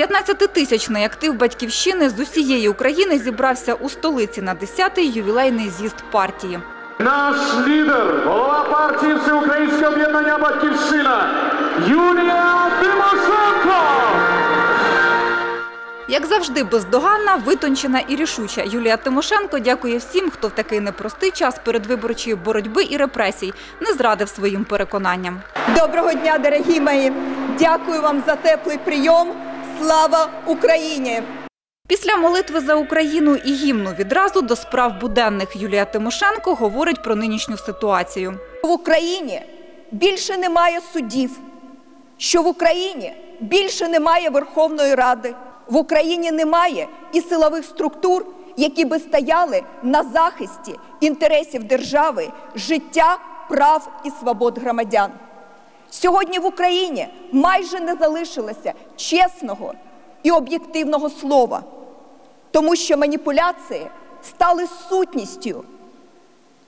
15-тисячний актив батьківщини з усієї України зібрався у столиці на 10-й ювілейний з'їзд партії. Наш лідер, голова партії Всеукраїнське об'єднання Батьківщина Юлія Тимошенко. Як завжди, бездоганна, витончена і рішуча Юлія Тимошенко дякує всім, хто в такий непростий час передвиборчої боротьби і репресій не зрадив своїм переконанням. Доброго дня, дорогі мої! Дякую вам за теплий прийом. Слава Україні! Після молитви за Україну і гімну відразу до справ буденних Юлія Тимошенко говорить про нинішню ситуацію. В Україні більше немає судів, що в Україні більше немає Верховної Ради, в Україні немає і силових структур, які би стояли на захисті інтересів держави, життя, прав і свобод громадян. Сьогодні в Україні майже не залишилося чесного і об'єктивного слова, тому що маніпуляції стали сутністю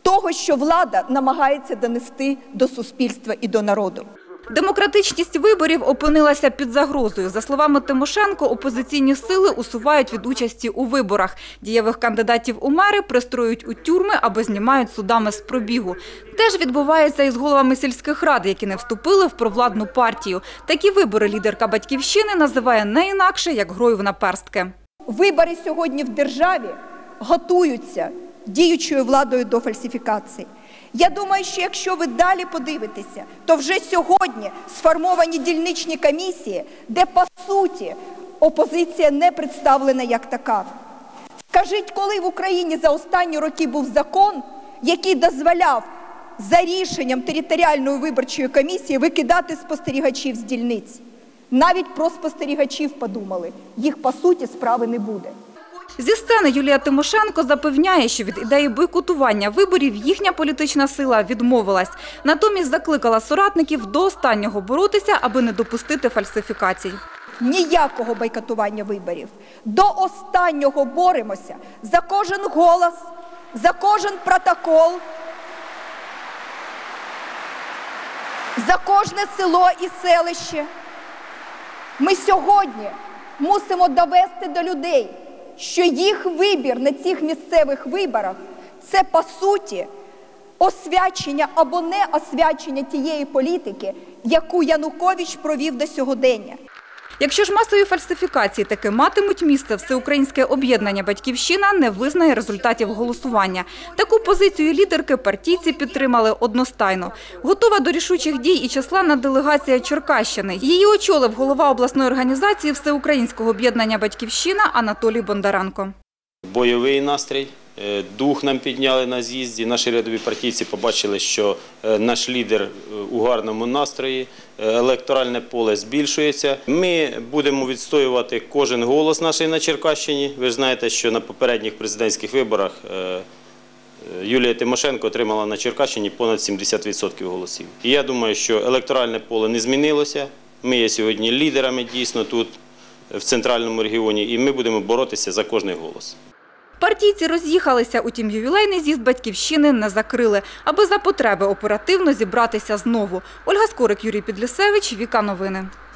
того, що влада намагається донести до суспільства і до народу. Демократичність виборів опинилася під загрозою. За словами Тимошенко, опозиційні сили усувають від участі у виборах. Дієвих кандидатів у мери пристроюють у тюрми або знімають судами з пробігу. Теж відбувається і з головами сільських рад, які не вступили в провладну партію. Такі вибори лідерка батьківщини називає не інакше, як грою в наперстки. Вибори сьогодні в державі готуються діючою владою до фальсифікацій. Я думаю, що якщо ви далі подивитеся, то вже сьогодні сформовані дільничні комісії, де по суті опозиція не представлена як така. Скажіть, коли в Україні за останні роки був закон, який дозволяв за рішенням територіальної виборчої комісії викидати спостерігачів з дільниць? Навіть про спостерігачів подумали. Їх по суті справи не буде. Зі сцени Юлія Тимошенко запевняє, що від ідеї бойкотування виборів їхня політична сила відмовилась. Натомість закликала соратників до останнього боротися, аби не допустити фальсифікацій. Ніякого бойкотування виборів. До останнього боремося за кожен голос, за кожен протокол, за кожне село і селище. Ми сьогодні мусимо довести до людей, що їх вибір на цих місцевих виборах це по суті освячення або не освячення тієї політики, яку Янукович провів до сьогодення. Якщо ж масові фальсифікації таки матимуть місце, всеукраїнське об'єднання «Батьківщина» не визнає результатів голосування. Таку позицію лідерки партійці підтримали одностайно. Готова до рішучих дій і численна делегація Черкащини. Її очолив голова обласної організації всеукраїнського об'єднання «Батьківщина» Анатолій Бондаренко. бойовий настрій. Е, Дух нам підняли на з'їзді. Наші рядові партійці побачили, що е, наш лідер е, у гарному настрої, електоральне поле збільшується. Ми будемо відстоювати кожен голос наший на Черкащині. Ви ж знаєте, що на попередніх президентських виборах Юлія Тимошенко отримала на Черкащині понад 70% голосів. І я думаю, що електоральне поле не змінилося. Ми є сьогодні лідерами дійсно тут, в центральному регіоні, і ми будемо боротися за кожний голос. Партійці роз'їхалися, утім ювілейний з'їзд «Батьківщини» не закрили, аби за потреби оперативно зібратися знову. Ольга Скорик, Юрій Підлісевич, Віка Новини.